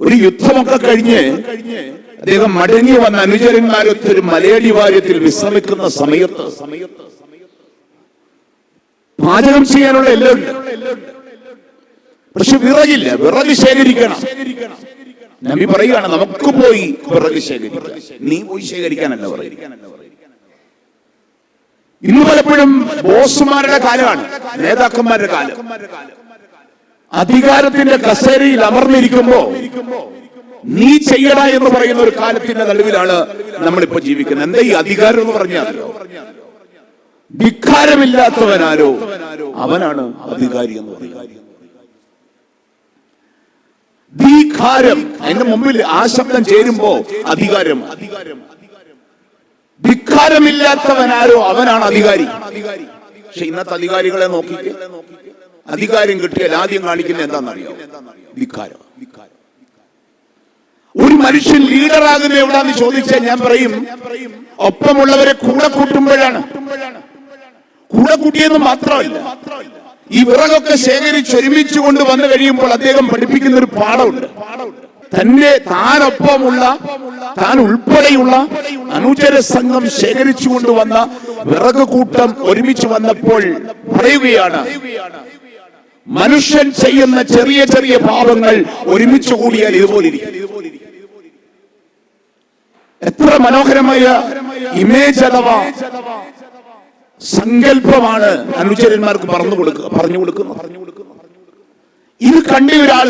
ഒരു യുദ്ധമൊക്കെ കഴിഞ്ഞ് അദ്ദേഹം മടങ്ങി വന്ന അനുചരന്മാരൊത്ത് ഒരു മലയടി വാര്യത്തിൽ വിശ്രമിക്കുന്ന സമയത്ത് പാചകം ചെയ്യാനുള്ള എല്ലാം പക്ഷെ വിറകില്ല. വിറക് ശേഖരിക്കണം. നബി പറയുകയാണ് നമുക്ക് പോയി വിറക് ശേഖരിക്കാം. നീ പോയി ശേഖരിക്കാനല്ല പറയും ഇന്ന് പലപ്പോഴും ബോസുമാരുടെ കാലമാണ് നേതാക്കന്മാരുടെ കാലം. അധികാരത്തിന്റെ കസേരയിൽ അമർന്നിരിക്കുമ്പോ നീ ചെയ്യണ എന്ന് പറയുന്ന ഒരു കാലത്തിന്റെ നടുവിലാണ് നമ്മളിപ്പോ ജീവിക്കുന്നത്. എന്താ ഈ അധികാരം എന്ന് പറഞ്ഞാൽ? ധിക്കാരമില്ലാത്തവനാരോ അവനാണ് അധികാരി എന്ന് പറയുന്നത്. ധിക്കാരം അതിന്റെ മുമ്പിൽ ആ ശബ്ദം ചേരുമ്പോ അധികാരം. ധിക്കാരമില്ലാത്തവനാരോ അവനാണ് അധികാരി. പക്ഷെ ഇന്നത്തെ അധികാരികളെ നോക്കിക്കേ. അധികാരം കിട്ടിയാൽ ആദ്യം കാണിക്കുന്ന എന്താണെന്നറിയോ? ധിക്കാരം. ഒരു മനുഷ്യൻ ലീഡറാകുന്നത് എവിടാന്ന് ചോദിച്ചാൽ ഞാൻ പറയും ഒപ്പമുള്ളവരെ കൂടെ കൂട്ടുമ്പോഴാണ്. കൂടെ കൂട്ടിയെന്ന് മാത്രമല്ല ഈ വിറകൊക്കെ ശേഖരിച്ച് ഒരുമിച്ച് കൊണ്ട് വന്നു കഴിയുമ്പോൾ അദ്ദേഹം പഠിപ്പിക്കുന്ന ഒരു പാഠമുണ്ട്. തന്നെ താനൊപ്പമുള്ള താൻ ഉൾപ്പെടെയുള്ള അനുചര സംഘം ശേഖരിച്ചു കൊണ്ടുവന്ന വിറക് കൂട്ടം ഒരുമിച്ച് വന്നപ്പോൾ പറയുകയാണ് മനുഷ്യൻ ചെയ്യുന്ന ചെറിയ ചെറിയ പാപങ്ങൾ ഒരുമിച്ച് കൂടിയാൽ ഇതുപോലെ എത്ര മനോഹരമായ ഇമേജ് അഥവാ സങ്കല്പമാണ് അനുചരന്മാർക്ക് പറഞ്ഞു കൊടുക്കുക പറഞ്ഞു കൊടുക്കുന്നു ഇത് കണ്ട ഒരാൾ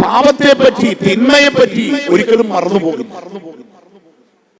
പാപത്തെ പറ്റി തിന്മയെ പറ്റി ഒരിക്കലും മറന്നു പോകും